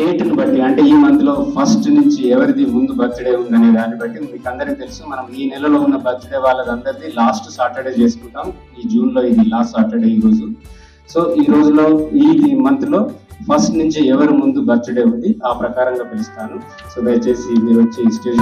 డేట్ని బట్టి అంటే ఈ మంత్లో ఫస్ట్ నుంచి ఎవరిది ముందు బర్త్డే ఉందనే దాన్ని బట్టి మీకు అందరికి తెలుసు. మనం ఈ నెలలో ఉన్న బర్త్డే వాళ్ళదందరిది లాస్ట్ సాటర్డే చేసుకుంటాం. ఈ జూన్లో ఇది లాస్ట్ సాటర్డే ఈ రోజు. సో ఈ రోజులో ఈ మంత్లో ఫస్ట్ నుంచి ఎవరు ముందు బర్త్డే ఉంది ఆ ప్రకారంగా పిలుస్తాను. సో దయచేసి మీరు వచ్చి స్టేజ్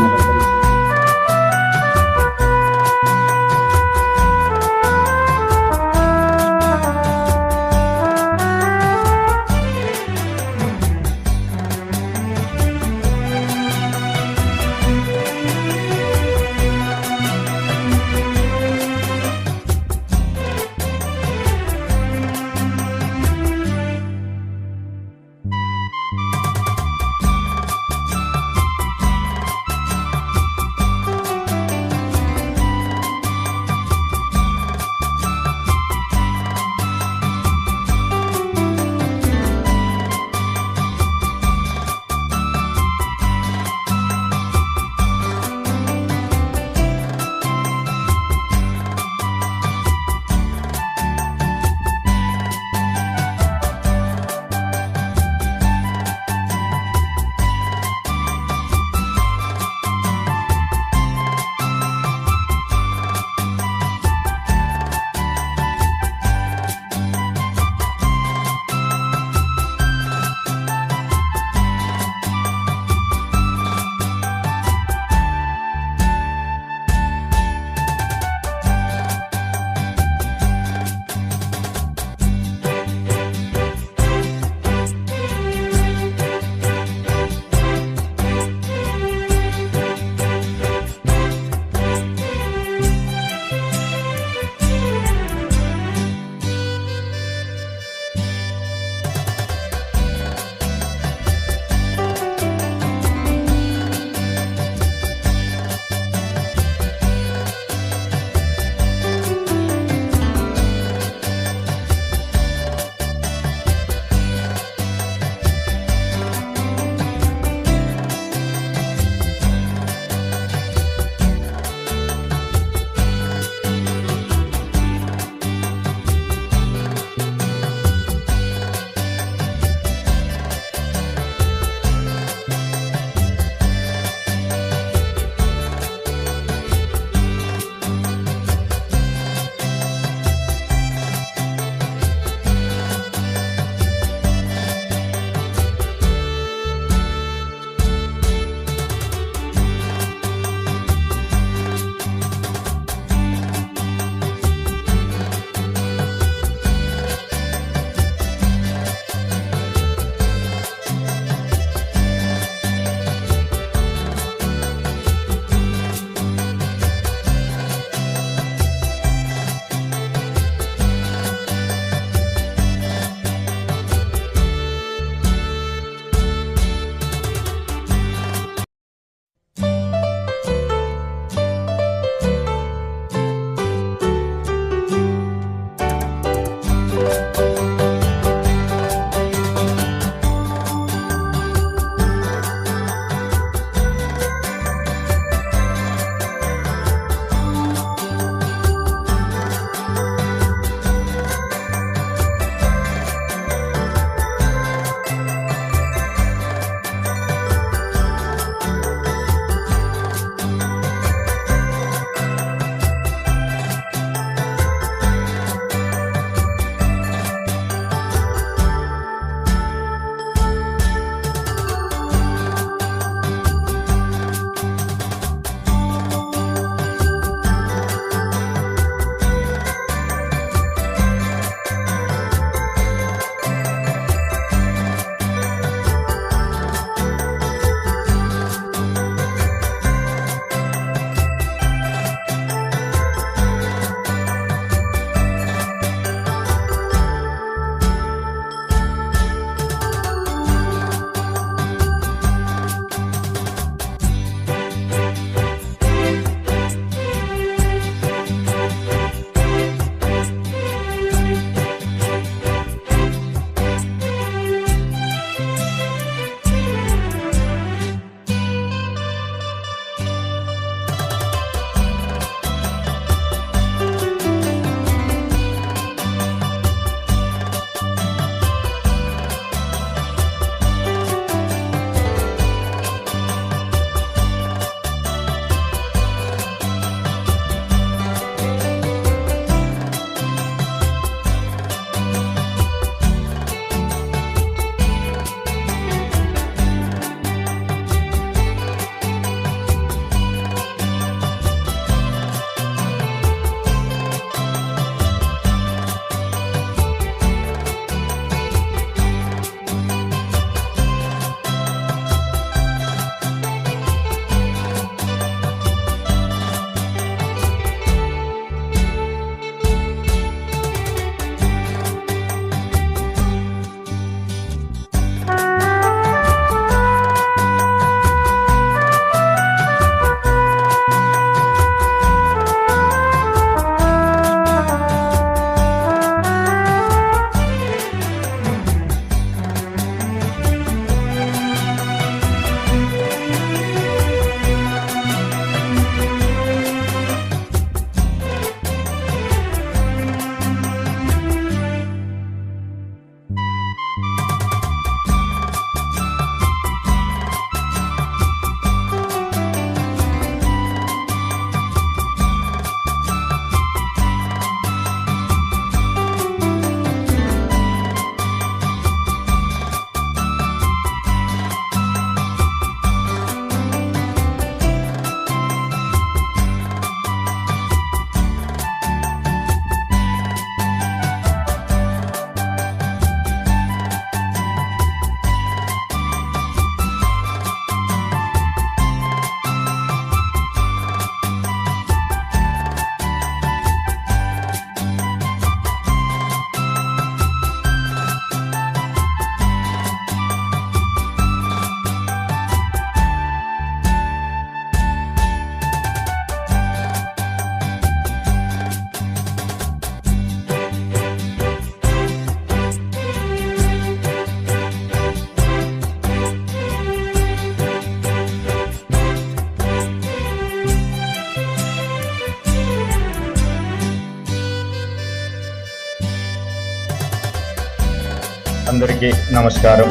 అందరికీ నమస్కారం.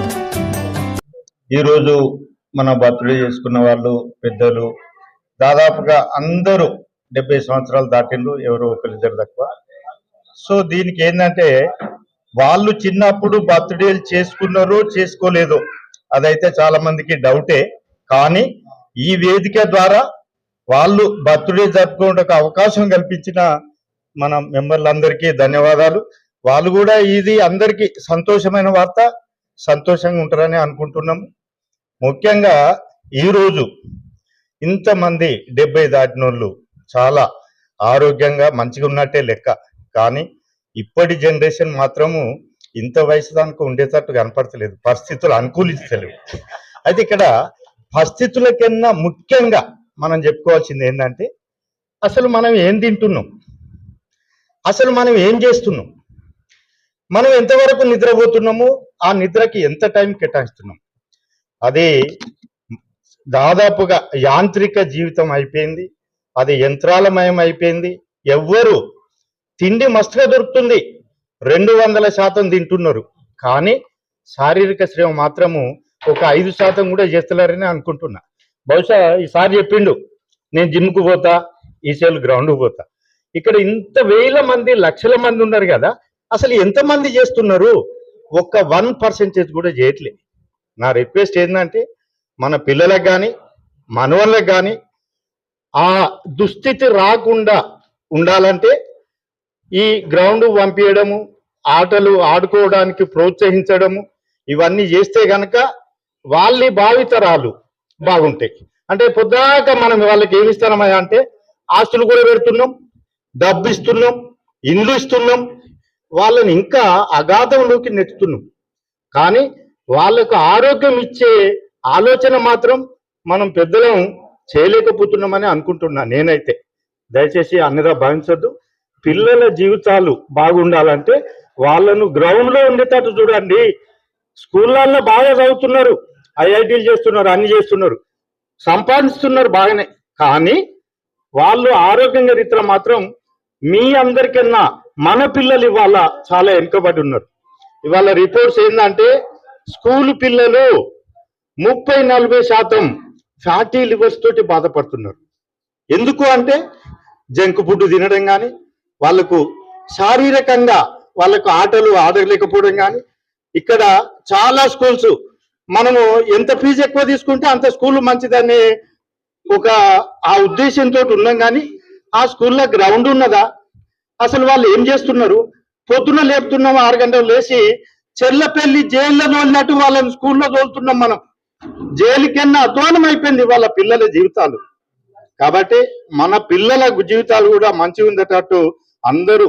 ఈరోజు మన బర్త్డే చేసుకున్న వాళ్ళు పెద్దలు దాదాపుగా అందరూ డెబ్బై సంవత్సరాలు దాటిండ్రు ఎవరో ఒకరిద్దరు తక్కువ. సో దీనికి ఏంటంటే వాళ్ళు చిన్నప్పుడు బర్త్డేలు చేసుకున్నారో చేసుకోలేదో అదైతే చాలా మందికి డౌటే. కానీ ఈ వేదిక ద్వారా వాళ్ళు బర్త్డే జరుపుకోవడానికి అవకాశం కల్పించిన మన మెంబర్లందరికీ ధన్యవాదాలు. వాళ్ళు కూడా ఇది అందరికీ సంతోషమైన వార్త సంతోషంగా ఉంటారని అనుకుంటున్నాము. ముఖ్యంగా ఈరోజు ఇంతమంది డెబ్బై దాటినోళ్ళు చాలా ఆరోగ్యంగా మంచిగా ఉన్నట్టే లెక్క. కానీ ఇప్పటి జనరేషన్ మాత్రము ఇంత వయసు దానికి ఉండేటట్టు కనపడతలేదు. పరిస్థితులు అనుకూలిస్తలేవు. అయితే ఇక్కడ పరిస్థితుల కన్నా ముఖ్యంగా మనం చెప్పుకోవాల్సింది ఏంటంటే అసలు మనం ఏం తింటున్నాం? అసలు మనం ఏం చేస్తున్నాం? మనం ఎంతవరకు నిద్రపోతున్నామో ఆ నిద్రకి ఎంత టైం కేటాయిస్తున్నాం? అది దాదాపుగా యాంత్రిక జీవితం అయిపోయింది అది యంత్రాలమయం అయిపోయింది. ఎవ్వరు తిండి మస్తుగా దొరుకుతుంది రెండు వందల శాతం తింటున్నారు. కానీ శారీరక శ్రమ మాత్రము ఒక ఐదు శాతం కూడా చేస్తలేరని అనుకుంటున్నా. బహుశా ఈసారి చెప్పిండు నేను జిమ్కు పోతా ఈసేలు గ్రౌండ్కి పోతా. ఇక్కడ ఇంత వేల మంది లక్షల మంది ఉన్నారు కదా అసలు ఎంతమంది చేస్తున్నారు? ఒక్క వన్ పర్సెంటేజ్ కూడా చేయట్లే. నా రిక్వెస్ట్ ఏంటంటే మన పిల్లలకు కానీ మనవాళ్ళకి కానీ ఆ దుస్థితి రాకుండా ఉండాలంటే ఈ గ్రౌండ్ పంపించడము ఆటలు ఆడుకోవడానికి ప్రోత్సహించడము ఇవన్నీ చేస్తే గనక వాళ్ళ భావితరాలు బాగుంటాయి. అంటే పొద్దాక మనం వాళ్ళకి ఏమి ఇస్తామయ్యా అంటే ఆస్తులు కూడా పెడుతున్నాం డబ్బు ఇస్తున్నాం ఇండ్లు ఇస్తున్నాం వాళ్ళని ఇంకా అగాధంలోకి నెట్టుతున్నాం. కానీ వాళ్ళకు ఆరోగ్యం ఇచ్చే ఆలోచన మాత్రం మనం పెద్దలం చేయలేకపోతున్నామని అనుకుంటున్నా నేనైతే. దయచేసి అన్నదా భావించద్దు. పిల్లల జీవితాలు బాగుండాలంటే వాళ్ళను గ్రౌండ్లో ఉండేటట్టు చూడండి. స్కూళ్ళల్లో బాగా చదువుతున్నారు. ఐఐటీలు చేస్తున్నారు అన్ని చేస్తున్నారు. సంపాదిస్తున్నారు బాగానే. కానీ వాళ్ళు ఆరోగ్యంగా రీతిలో మాత్రం మీ అందరికన్నా మన పిల్లలు ఇవాళ చాలా వెనుకబడి ఉన్నారు. ఇవాళ రిపోర్ట్స్ ఏంటంటే స్కూల్ పిల్లలు ముప్పై నలభై శాతం ఫ్యాటీ లివర్స్ తోటి బాధపడుతున్నారు. ఎందుకు అంటే జంక్ ఫుడ్ తినడం కానీ వాళ్ళకు శారీరకంగా వాళ్ళకు ఆటలు ఆడలేకపోవడం కానీ ఇక్కడ చాలా స్కూల్స్ మనము ఎంత ఫీజు ఎక్కువ తీసుకుంటే అంత స్కూల్ మంచిదనే ఒక ఆ ఉద్దేశంతో ఉన్నాం కానీ ఆ స్కూల్లో గ్రౌండ్ ఉన్నదా? అసలు వాళ్ళు ఏం చేస్తున్నారు? పొద్దున లేపుతున్నాం ఆరు గంటలు లేచి చెల్లపల్లి జైల్లో తోలినట్టు వాళ్ళని స్కూల్లో తోలుతున్నాం మనం. జైలు కన్నా అధ్వానం అయిపోయింది వాళ్ళ పిల్లల జీవితాలు. కాబట్టి మన పిల్లల జీవితాలు కూడా మంచి ఉండేటట్టు అందరూ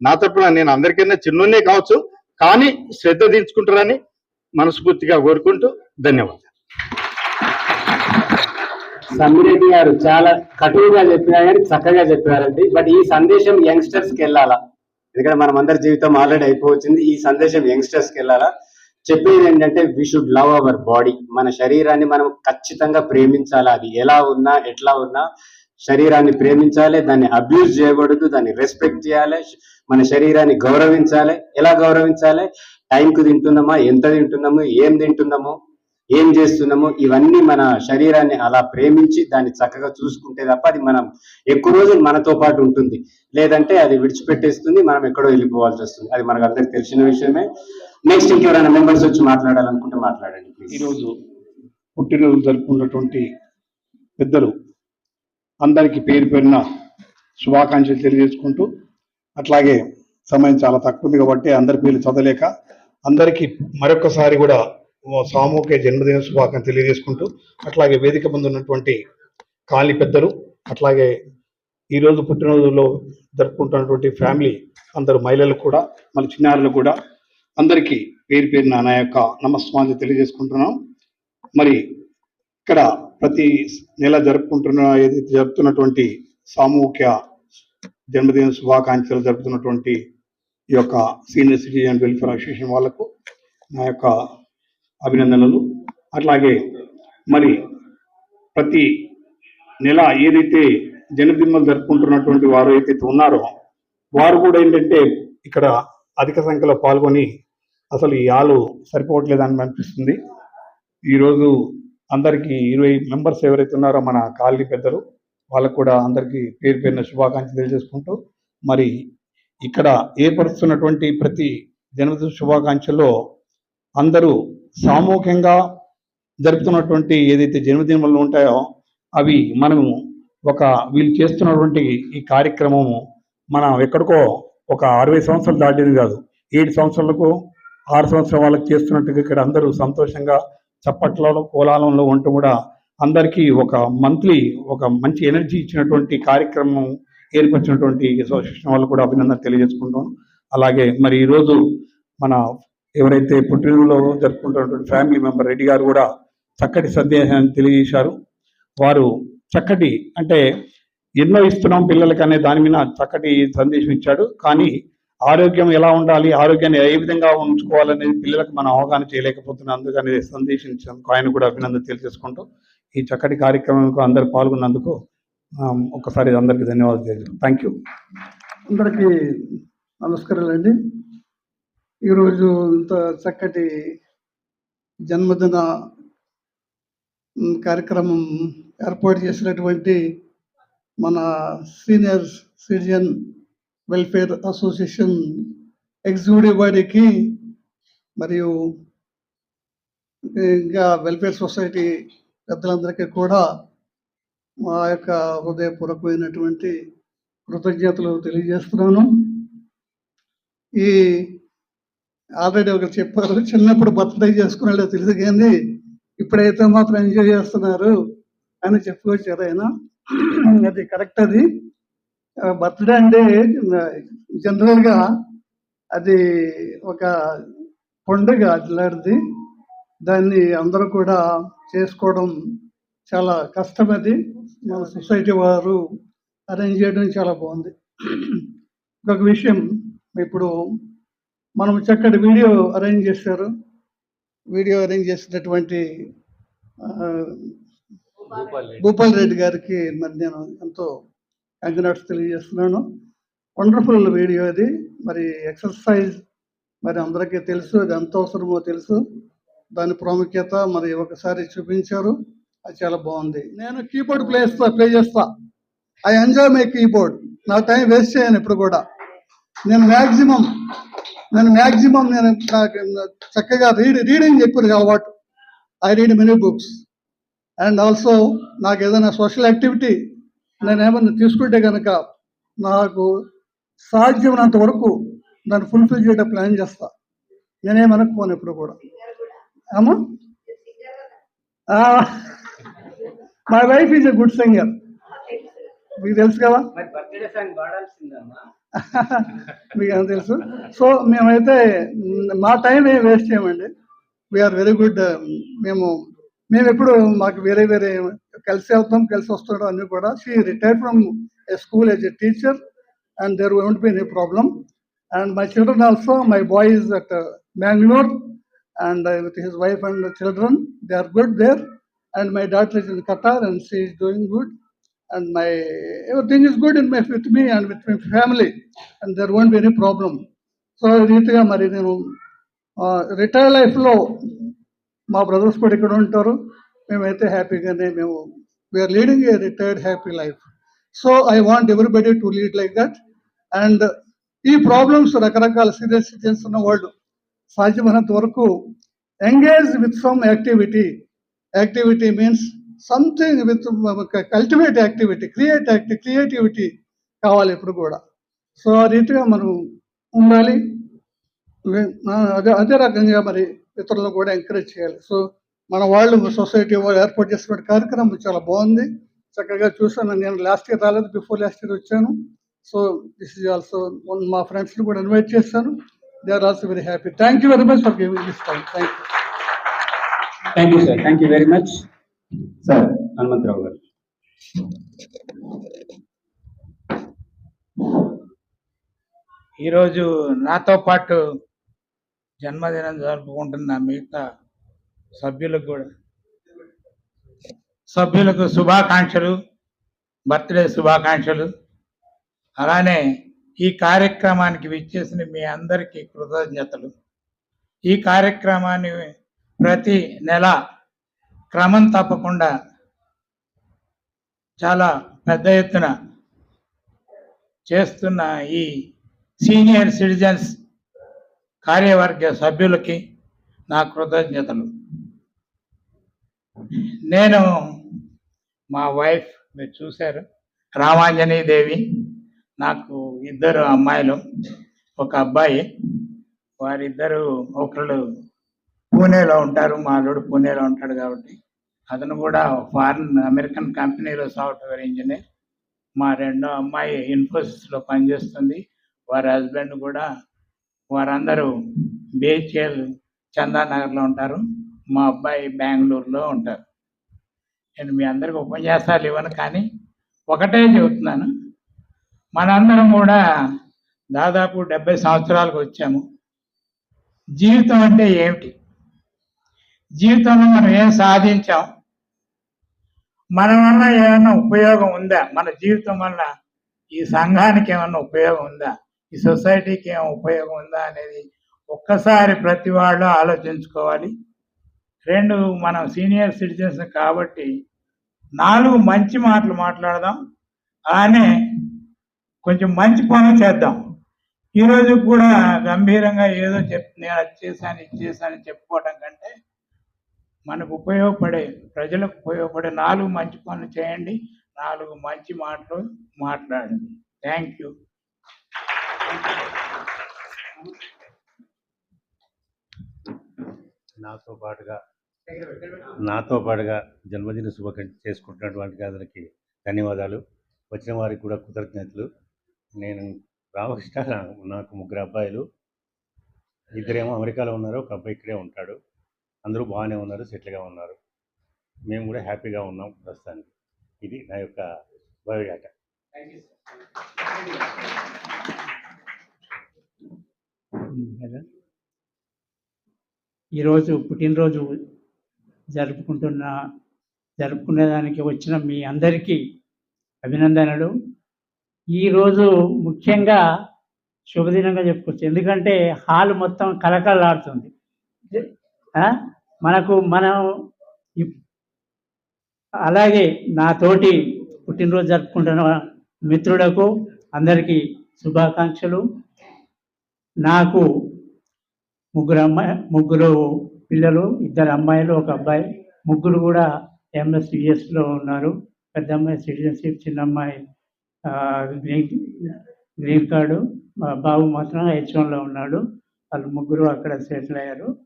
నా తరపున నేను అందరికన్నా చిన్ననే కావచ్చు కానీ శ్రద్ధ దించుకుంటారని మనస్ఫూర్తిగా కోరుకుంటూ ధన్యవాదాలు. సమ్మిరెడ్డి గారు చాలా కటువుగా చెప్పినా కానీ చక్కగా చెప్పారండి బట్ ఈ సందేశం యంగ్స్టర్స్కి వెళ్ళాలా? ఎందుకంటే మనం అందరి జీవితం ఆల్రెడీ అయిపోవచ్చింది. ఈ సందేశం యంగ్స్టర్స్కి వెళ్ళాలా? చెప్పేది ఏంటంటే we should love our body మన శరీరాన్ని మనం ఖచ్చితంగా ప్రేమించాలి? అది ఎలా ఉన్నా ఎట్లా ఉన్నా శరీరాన్ని ప్రేమించాలి దాన్ని అబ్యూజ్ చేయకూడదు దాన్ని రెస్పెక్ట్ చేయాలి మన శరీరాన్ని గౌరవించాలి. ఎలా గౌరవించాలి? టైంకు తింటున్నామా? ఎంత తింటున్నాము? ఏం తింటున్నాము? ఏం చేస్తున్నాము ఇవన్నీ మన శరీరాన్ని అలా ప్రేమించి దాన్ని చక్కగా చూసుకుంటే తప్ప అది మనం ఎక్కువ రోజులు మనతో పాటు ఉంటుంది. లేదంటే అది విడిచిపెట్టేస్తుంది మనం ఎక్కడో వెళ్ళిపోవాల్సి వస్తుంది. అది మనకు అందరికి తెలిసిన విషయమే. నెక్స్ట్ ఇంకెవరైనా మెంబర్స్ వచ్చి మాట్లాడాలనుకుంటే మాట్లాడండి ఈరోజు పుట్టినరోజు జరుపుకున్నటువంటి పెద్దలు అందరికీ పేరు పేరున శుభాకాంక్షలు తెలియజేసుకుంటూ అట్లాగే సమయం చాలా తక్కువ ఉంది కాబట్టి అందరి పేర్లు చదవలేక అందరికీ మరొకసారి కూడా సామూహిక జన్మదిన శుభాకాంక్షలు తెలియజేసుకుంటూ అట్లాగే వేదిక ముందు ఉన్నటువంటి కాలనీ పెద్దలు అట్లాగే ఈరోజు పుట్టినరోజులో జరుపుకుంటున్నటువంటి ఫ్యామిలీ అందరు మహిళలు కూడా మన చిన్నారులు కూడా అందరికీ పేరు పేరున నా యొక్క నమస్మాన్ని తెలియజేసుకుంటున్నాం. మరి ఇక్కడ ప్రతి నెల జరుపుకుంటున్న ఏదైతే జరుపుతున్నటువంటి సామూహిక జన్మదిన శుభాకాంక్షలు జరుపుతున్నటువంటి ఈ యొక్క సీనియర్ సిటిజన్ వెల్ఫేర్ అసోసియేషన్ వాళ్ళకు నా యొక్క అభినందనలు. అట్లాగే మరి ప్రతి నెల ఏదైతే జనబిమ్మలు జరుపుకుంటున్నటువంటి వారు ఏదైతే ఉన్నారో వారు కూడా ఏంటంటే ఇక్కడ అధిక సంఖ్యలో పాల్గొని అసలు ఈ ఆలు సరిపోవట్లేదని అనిపిస్తుంది. ఈరోజు అందరికీ ఇరవై మెంబర్స్ ఎవరైతే ఉన్నారో మన కాలనీ పెద్దలు వాళ్ళకు కూడా అందరికీ పేరు పేరున శుభాకాంక్షలు తెలియజేసుకుంటూ మరి ఇక్కడ ఏర్పరుస్తున్నటువంటి ప్రతి జన్మదిన శుభాకాంక్షల్లో అందరూ సామూహికంగా జరుపుతున్నటువంటి ఏదైతే జన్మదినములు ఉంటాయో అవి మనము ఒక వీళ్ళు చేస్తున్నటువంటి ఈ కార్యక్రమము మనం ఎక్కడికో ఒక అరవై సంవత్సరాలు దాటింది కాదు. ఏడు సంవత్సరాలకు ఆరు సంవత్సరాల వాళ్ళకి చేస్తున్నట్టుగా ఇక్కడ అందరూ సంతోషంగా చప్పట్లలో కోలాలంలో ఉంటూ కూడా అందరికీ ఒక మంత్లీ ఒక మంచి ఎనర్జీ ఇచ్చినటువంటి కార్యక్రమం ఏర్పరిచినటువంటి అసోసియేషన్ వాళ్ళు కూడా అభినందన తెలియజేసుకుంటాం అలాగే మరి ఈరోజు మన ఎవరైతే పుట్టినలో జరుపుకుంటున్నటువంటి ఫ్యామిలీ మెంబర్ రెడ్డి గారు కూడా చక్కటి సందేశాన్ని తెలియజేశారు. వారు చక్కటి అంటే ఎన్నో ఇస్తున్నాం పిల్లలకి అనే దాని మీద చక్కటి సందేశం ఇచ్చాడు. కానీ ఆరోగ్యం ఎలా ఉండాలి ఆరోగ్యాన్ని ఏ విధంగా ఉంచుకోవాలనేది పిల్లలకు మనం అవగాహన చేయలేకపోతున్నాం. అందుకని సందేశం ఆయన కూడా అభినందన తెలియజేసుకుంటూ ఈ చక్కటి కార్యక్రమంకు అందరు పాల్గొన్నందుకు ఒకసారి అందరికీ ధన్యవాదాలు తెలియజేస్తాం థ్యాంక్ యూ అందరికీ నమస్కారాలండి. ఈరోజు ఇంత చక్కటి జన్మదిన కార్యక్రమం ఏర్పాటు చేసినటువంటి మన senior citizen welfare association executive బాడీకి మరియు ఇంకా వెల్ఫేర్ సొసైటీ పెద్దలందరికీ కూడా మా యొక్క హృదయపూర్వకమైనటువంటి కృతజ్ఞతలు తెలియజేస్తున్నాను. ఈ ఆల్రెడీ ఒకరు చెప్పారు చిన్నప్పుడు బర్త్డే చేసుకున్నాడో తెలియదు కానీ ఇప్పుడైతే మాత్రం ఎంజాయ్ చేస్తున్నారు అని చెప్పుకొచ్చారు ఆయన. అది కరెక్ట్ అది. బర్త్డే అంటే జనరల్గా అది ఒక పండుగ అట్లాంటిది. దాన్ని అందరూ కూడా చేసుకోవడం చాలా కష్టం అది. మన సొసైటీ వారు అరేంజ్ చేయడం చాలా బాగుంది. ఇంకొక విషయం ఇప్పుడు మనం చక్కటి వీడియో అరేంజ్ చేశారు. వీడియో అరేంజ్ చేసినటువంటి భూపాల్ రెడ్డి గారికి మరి నేను ఎంతో కంగ్రాట్స్ తెలియజేస్తున్నాను. వండర్ఫుల్ వీడియో అది. మరి ఎక్సర్సైజ్ మరి అందరికీ తెలుసు అది ఎంత అవసరమో తెలుసు. దాని ప్రాముఖ్యత మరి ఒకసారి చూపించారు. అది చాలా బాగుంది. నేను కీబోర్డ్ ప్లే చేస్తా ప్లే చేస్తా. I enjoy my keyboard. నా టైం వేస్ట్ చేయను ఇప్పుడు కూడా. నేను మ్యాక్సిమం నేను మ్యాక్సిమం నేను చక్కగా రీడ్ రీడింగ్ చెప్పారు అలవాటు I read many books and also నాకు ఏదైనా సోషల్ యాక్టివిటీ నేను ఏమైనా తీసుకుంటే కనుక నాకు సాధ్యమైనంత వరకు దాన్ని ఫుల్ఫిల్ చేయడం ప్లాన్ చేస్తా. నేనేమనుకోను ఎప్పుడు కూడా. అమ్మా? My wife is a good singer మీకు తెలుసు కదా? మీకు ఏం తెలుసు? సో మేమైతే మ్, టైం ఏం వేస్ట్ చేయమండి. వీఆర్ వెరీ గుడ్ మేము మేము ఎప్పుడు మాకు వేరే వేరే కలిసి వెళ్తాం కలిసి వస్తుంటాం అన్ని కూడా. She retired from a school as a teacher and there won't be any problem and my children also my boy is at Bengaluru and with his wife and children they are good there and my daughter is in Qatar and she is doing good and my everything is good in my with me and with my family. And there won't be any problem. So రీతిగా మరి నేను retire లైఫ్లో మా brothers కూడా ఇక్కడ ఉంటారు. మేమైతే హ్యాపీగానే మేము we are leading a retired happy life so I want everybody to lead like that and ఈ ప్రాబ్లమ్స్ రకరకాల సీరియస్ సిటిజన్స్ ఉన్న వాళ్ళు సాధ్యమైనంత వరకు engage with some activity activity means something with cultivate activity create యాక్టి creativity కావాలి ఇప్పుడు కూడా. So ఆ రీతిగా మనం ఉండాలి. అదే అదే రకంగా మరి ఇతరులను కూడా ఎంకరేజ్ చేయాలి. సో మన వాళ్ళు సొసైటీ వాళ్ళు ఏర్పాటు చేసిన కార్యక్రమం చాలా బాగుంది. చక్కగా చూసాను నేను లాస్ట్ ఇయర్ రాలేదు బిఫోర్ లాస్ట్ ఇయర్ వచ్చాను. సో దిస్ ఇస్ ఆల్సో మా ఫ్రెండ్స్ని కూడా ఇన్వైట్ చేశాను. They are also very happy thank you very much for giving this time thank you thank you sir thank you very much sir. Hanumantharao గారు. ఈరోజు నాతో పాటు జన్మదినం జరుపుకుంటున్న మిగతా సభ్యులకు కూడా సభ్యులకు శుభాకాంక్షలు బర్త్డే శుభాకాంక్షలు. అలానే ఈ కార్యక్రమానికి విచ్చేసిన మీ అందరికీ కృతజ్ఞతలు. ఈ కార్యక్రమాన్ని ప్రతి నెల క్రమం తప్పకుండా చాలా పెద్ద ఎత్తున చేస్తున్న ఈ సీనియర్ సిటిజన్స్ కార్యవర్గ సభ్యులకి నా కృతజ్ఞతలు. నేను మా వైఫ్ మీరు చూశారు రామాంజనీ దేవి నాకు ఇద్దరు అమ్మాయిలు ఒక అబ్బాయి వారిద్దరు ఒకళ్ళు పూణేలో ఉంటారు మా అల్లుడు పూణేలో ఉంటాడు కాబట్టి. అతను కూడా ఫారిన్ అమెరికన్ కంపెనీలో సాఫ్ట్వేర్ ఇంజనీర్. మా రెండో అమ్మాయి ఇన్ఫోసిస్లో పనిచేస్తుంది. వారి హస్బెండ్ కూడా వారందరూ బీహెచ్ఎల్ చందానగర్లో ఉంటారు. మా అబ్బాయి బెంగళూరులో ఉంటారు. నేను మీ అందరికి ఉపన్యాసాలు ఇవ్వను కానీ ఒకటే చెబుతున్నాను. మనందరం కూడా దాదాపు డెబ్బై సంవత్సరాలకు వచ్చాము. జీవితం అంటే ఏమిటి? జీవితంలో మనం ఏం సాధించాం? మన వల్ల ఏమైనా ఉపయోగం ఉందా? మన జీవితం వల్ల ఈ సంఘానికి ఏమైనా ఉపయోగం ఉందా? ఈ సొసైటీకి ఏమైనా ఉపయోగం ఉందా అనేది ఒక్కసారి ప్రతి వాళ్ళు ఆలోచించుకోవాలి. రెండు మనం సీనియర్ సిటిజన్స్ కాబట్టి నాలుగు మంచి మాటలు మాట్లాడదాం. అలానే కొంచెం మంచి పనులు చేద్దాం. ఈరోజు కూడా గంభీరంగా ఏదో చెప్ నేను అది చేశాను ఇది చేశాను చెప్పుకోవడం కంటే మనకు ఉపయోగపడే ప్రజలకు ఉపయోగపడే నాలుగు మంచి పనులు చేయండి. నాలుగు మంచి మాటలు మాట్లాడండి. థ్యాంక్ యూ నాతో పాటుగా నాతో పాటుగా జన్మదిన శుభకం చేసుకుంటున్నటువంటి అందరికి ధన్యవాదాలు. వచ్చిన వారికి కూడా కృతజ్ఞతలు. నేను రామకృష్ణ నాకు ముగ్గురు అబ్బాయిలు. ఇద్దరేమో అమెరికాలో ఉన్నారు ఒక అబ్బాయి ఇక్కడే ఉంటాడు. అందరూ బాగానే ఉన్నారు సెటిల్గా ఉన్నారు. మేము కూడా హ్యాపీగా ఉన్నాం ప్రస్తుతానికి. ఇది నా యొక్క బయోడాటా ఈరోజు పుట్టినరోజు జరుపుకుంటున్న జరుపుకునేదానికి వచ్చిన మీ అందరికీ అభినందనలు. ఈరోజు ముఖ్యంగా శుభదినంగా చెప్పుకోవచ్చు. ఎందుకంటే హాల్ మొత్తం కలకలాడుతుంది? మనకు మనం ఇప్- అలాగే నాతోటి పుట్టినరోజు జరుపుకుంటున్న మిత్రులకు అందరికీ శుభాకాంక్షలు. నాకు ముగ్గురు అమ్మాయి ముగ్గురు పిల్లలు ఇద్దరు అమ్మాయిలు ఒక అబ్బాయి. ముగ్గురు కూడా ఎంఎస్లో ఉన్నారు. పెద్ద అమ్మాయి సిటిజన్షిప్ చిన్న అమ్మాయి గ్రీన్ గ్రీన్ కార్డు. బాబు మాత్రం హెచ్లో ఉన్నాడు. వాళ్ళు ముగ్గురు అక్కడ సెటిల్ అయ్యారు.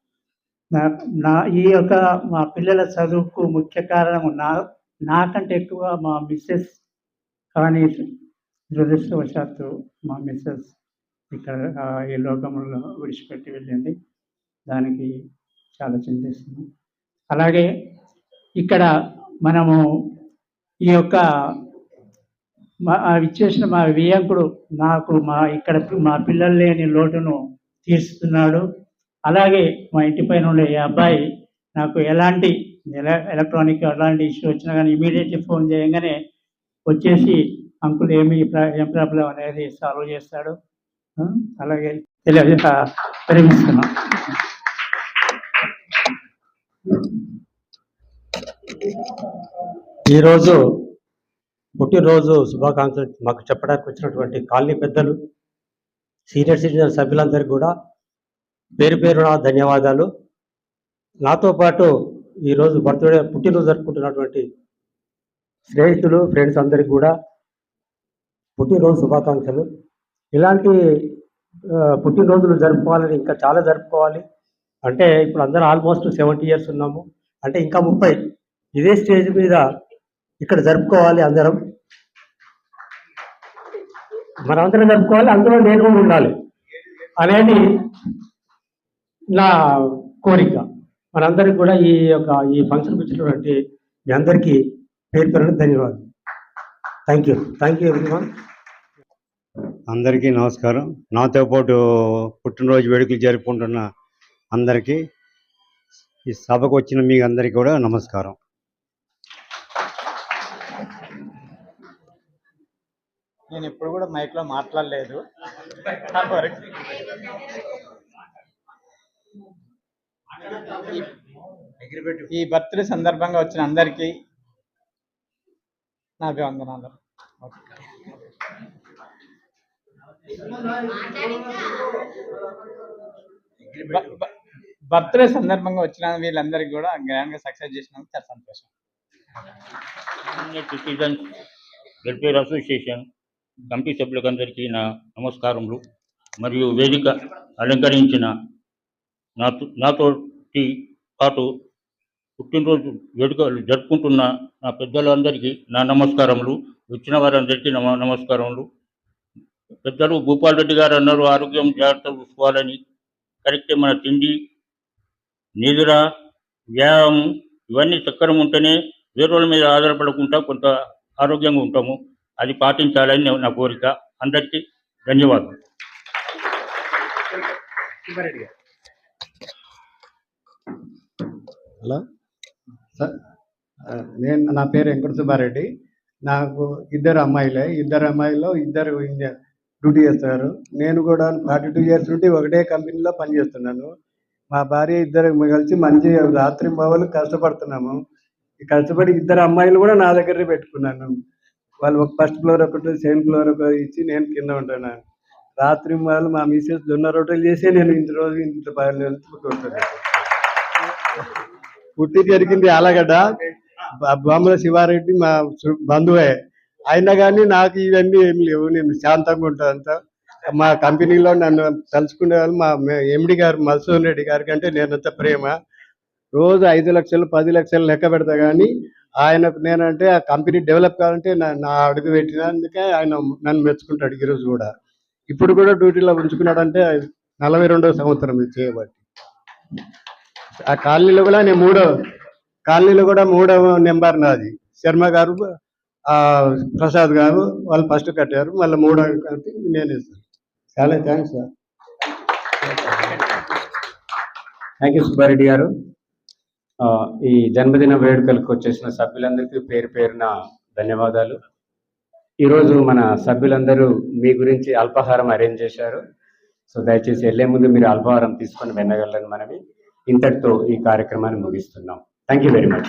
నా నా ఈ యొక్క మా పిల్లల చదువుకు ముఖ్య కారణం నా నాకంటే ఎక్కువ మా మిస్సెస్ కానీ దురదృష్టవశాత్తు మా మిస్సెస్ ఇక్కడ ఈ లోకంలో విడిచిపెట్టి వెళ్ళింది. దానికి చాలా చింతిస్తుంది. అలాగే ఇక్కడ మనము ఈ యొక్క మా ఆ ఇచ్చేసిన మా వియంకుడు నాకు మా ఇక్కడ మా పిల్లలు లేని లోటును తీరుస్తున్నాడు అలాగే మా ఇంటి పైన ఉండే అబ్బాయి నాకు ఎలాంటి ఎలక్ట్రానిక్ ఎలాంటి ఇష్యూ వచ్చినా కానీ ఇమీడియట్లీ ఫోన్ చేయగానే వచ్చేసి అంకుల్ ఏమి ఏం ప్రాబ్లం అనేది సాల్వ్ చేస్తాడు. అలాగే తెలియ ప్రేమిస్తున్నాం ఈరోజు పుట్టినరోజు శుభాకాంక్షలు. మాకు చెప్పడానికి వచ్చినటువంటి కాలనీ పెద్దలు సీనియర్ సిటిజన్ సభ్యులందరికీ కూడా పేరు పేరున ధన్యవాదాలు. నాతో పాటు ఈరోజు బర్త్డే పుట్టినరోజు జరుపుకుంటున్నటువంటి స్నేహితులు ఫ్రెండ్స్ అందరికీ కూడా పుట్టినరోజు శుభాకాంక్షలు. ఇలాంటి పుట్టినరోజులు జరుపుకోవాలని ఇంకా చాలా జరుపుకోవాలి. అంటే ఇప్పుడు అందరూ ఆల్మోస్ట్ సెవెంటీ ఇయర్స్ ఉన్నాము. అంటే ఇంకా ముప్పై. ఇదే స్టేజ్ మీద ఇక్కడ జరుపుకోవాలి అందరం. మనందరం జరుపుకోవాలి అందులో నేను కూడా ఉండాలి. అనేది నా కోరిక. మనందరికి కూడా ఈ యొక్క ఈ ఫంక్షన్కి వచ్చినటువంటి మీ అందరికీ పేరు పేరున ధన్యవాదాలు. Thank you thank you everyone అందరికీ నమస్కారం. నాతో పాటు పుట్టినరోజు వేడుకలు జరుపుకుంటున్న అందరికీ ఈ సభకు వచ్చిన మీ అందరికీ కూడా నమస్కారం. నేను ఎప్పుడు కూడా మైక్లో మాట్లాడలేదు. ఈ బర్త్డే సందర్భంగా వచ్చిన అందరికీ నా అభివందనాలు బర్త్డే సందర్భంగా వచ్చిన వీళ్ళందరికీ కూడా గ్రాండ్గా సక్సెస్ చేసినందుకు చాలా సంతోషం. వెల్ఫేర్ అసోసియేషన్ కమిటీ సభ్యులకందరికీ నా నమస్కారములు. మరియు వేదిక అలంకరించిన నాతో నాతోటి పాటు పుట్టినరోజు వేడుకలు జరుపుకుంటున్న నా పెద్దలందరికీ నా నమస్కారములు. వచ్చిన వారందరికీ నమ నమస్కారములు. పెద్దలు భూపాల్ రెడ్డి గారు అన్నారు ఆరోగ్యం జాగ్రత్తలు చూసుకోవాలని కరెక్టే మన తిండి నిద్ర వ్యాయామం ఇవన్నీ చక్కరం ఉంటేనే వేరే మీద ఆధారపడకుండా కొంత ఆరోగ్యంగా ఉంటాము. అది పాటించాలని నా- నా కోరిక. అందరికీ ధన్యవాదాలు హలో? సార్ నేను నా పేరు వెంకట సుబ్బారెడ్డి. నాకు ఇద్దరు అమ్మాయిలే. ఇద్దరు అమ్మాయిలో ఇద్దరు ఇంజ- డ్యూటీ చేస్తారు. నేను కూడా ఫార్టీ టూ ఇయర్స్ నుండి ఒకటే కంపెనీలో పనిచేస్తున్నాను. మా భార్య ఇద్దరు కలిసి మంచి రాత్రి మొగలు కష్టపడుతున్నాము. కష్టపడి ఇద్దరు అమ్మాయిలు కూడా నా దగ్గరే పెట్టుకున్నాను. వాళ్ళు ఒక ఫస్ట్ ఫ్లోర్ ఒకటి సెకండ్ ఫ్లోర్ ఒకటి ఇచ్చి నేను కింద ఉంటున్నాను రాత్రి మొదలు మా మిసెస్ జొన్న రొట్టెలు చేసి నేను ఇంత రోజు ఇంత పని ఉంటున్నాను పుట్టి జరిగింది ఆలగడ్డ. బొమ్మల శివారెడ్డి మా బంధువే. అయినా కానీ నాకు ఇవన్నీ ఏం లేవు. నేను శాంతంగా ఉంటాను అంతా. మా కంపెనీలో నన్ను తలుచుకునే వాళ్ళు మా ఎండి గారు మల్సూన్ రెడ్డి గారి కంటే నేనంత ప్రేమ. రోజు ఐదు లక్షలు పది లక్షలు లెక్క పెడతా కానీ ఆయనకు నేనంటే ఆ కంపెనీ డెవలప్ కావాలంటే నా అడుగు పెట్టినందుకే ఆయన నన్ను మెచ్చుకుంటాడు ఈరోజు కూడా. ఇప్పుడు కూడా డ్యూటీలో ఉంచుకున్నాడంటే నలభై రెండో సంవత్సరం ఇది చేయబట్టి. ఆ కాలనీలో కూడా నేను మూడో కాలనీలో కూడా మూడవ నెంబర్ నాది. శర్మ గారు ఆ ప్రసాద్ గారు వాళ్ళు ఫస్ట్ కట్టారు. మళ్ళీ మూడో కట్టి నేను ఇస్తాను చాలా thanks sir thank you Subbareddy గారు. ఈ జన్మదిన వేడుకలకు వచ్చేసిన సభ్యులందరికీ పేరు పేరున ధన్యవాదాలు. ఈరోజు మన సభ్యులందరూ మీ గురించి అల్పాహారం అరేంజ్ చేశారు. సో దయచేసి వెళ్ళే ముందు మీరు అల్పాహారం తీసుకొని వెళ్ళగలరని మనవి. ఇంతటితో ఈ కార్యక్రమాన్ని ముగిస్తున్నాం. Thank you very much